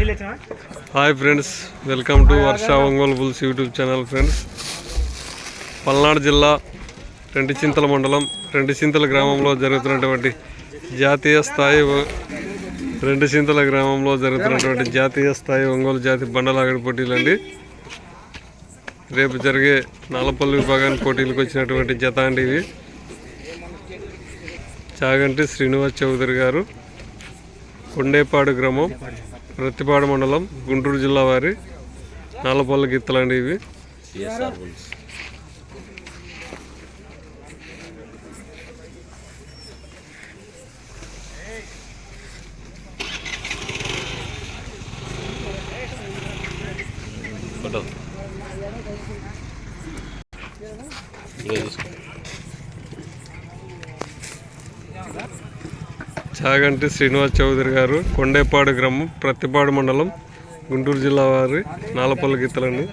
Hi friends welcome to Varsha Ongole bulls YouTube channel friends. Palnadu జిల్లా రెండు చింతల మండలం రెండు చింతల గ్రామంలో జరుగుతున్నటువంటి జాతీయ స్థాయి రెండు చింతల గ్రామంలో జరుగుతున్నటువంటి జాతీయ స్థాయి ఒంగోలు జాతి బండలాగడి పోటీలండి. రేపు జరిగే నాలపల్లి విభాగానికి పోటీలకు వచ్చినటువంటి జత అండి ఇవి. చాగంటి శ్రీనివాస్ చౌదరి గారు. కొండేపాడు గ్రామం. ప్రతిపాడు మండలం గుంటూరు జిల్లా వారి నాలపల్లి గిత్తలండి ఇవి. చాగంటి శ్రీనివాస్ చౌదరి గారు కొండేపాడు గ్రామం ప్రత్తిపాడు మండలం గుంటూరు జిల్లా వారి నాలపల్లి గిత్తలండి